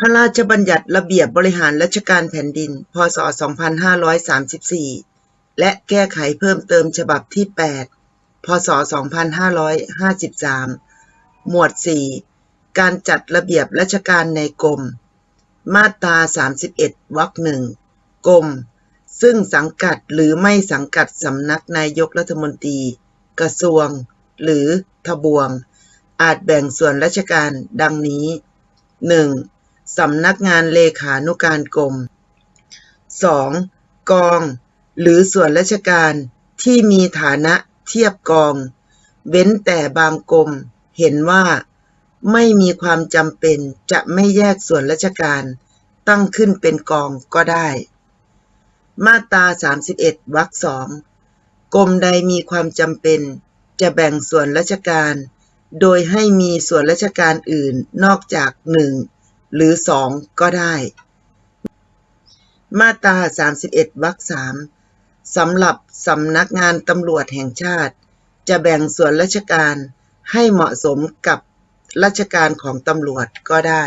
พระราชบัญญัติระเบียบบริหารราชการแผ่นดิน พ.ศ.2534 และแก้ไขเพิ่มเติมฉบับที่ 8 พ.ศ.2553 หมวด 4 การจัดระเบียบราชการในกรม มาตรา 31 วรรคหนึ่งกรม ซึ่งสังกัดหรือไม่สังกัดสำนักนายกรัฐมนตรี กระทรวง หรือทบวง อาจแบ่งส่วนราชการดังนี้ 1. สำนักงานเลขานุการกรม 2. กอง หรือส่วนราชการที่มีฐานะเทียบกอง เว้นแต่บางกรมเห็นว่าไม่มีความจำเป็นจะไม่แยกส่วนราชการตั้งขึ้นเป็นกองก็ได้ มาตรา 31 วรรคสองกรมใดมีความจำเป็นจะแบ่งส่วนราชการ โดยให้มีส่วนราชการอื่นนอกจากหนึ่ง หรือสองก็ได้ มาตรา 31วรรคสามสำหรับสำนักงานตำรวจแห่งชาติ จะแบ่งส่วนราชการให้เหมาะสมกับราชการของตำรวจก็ได้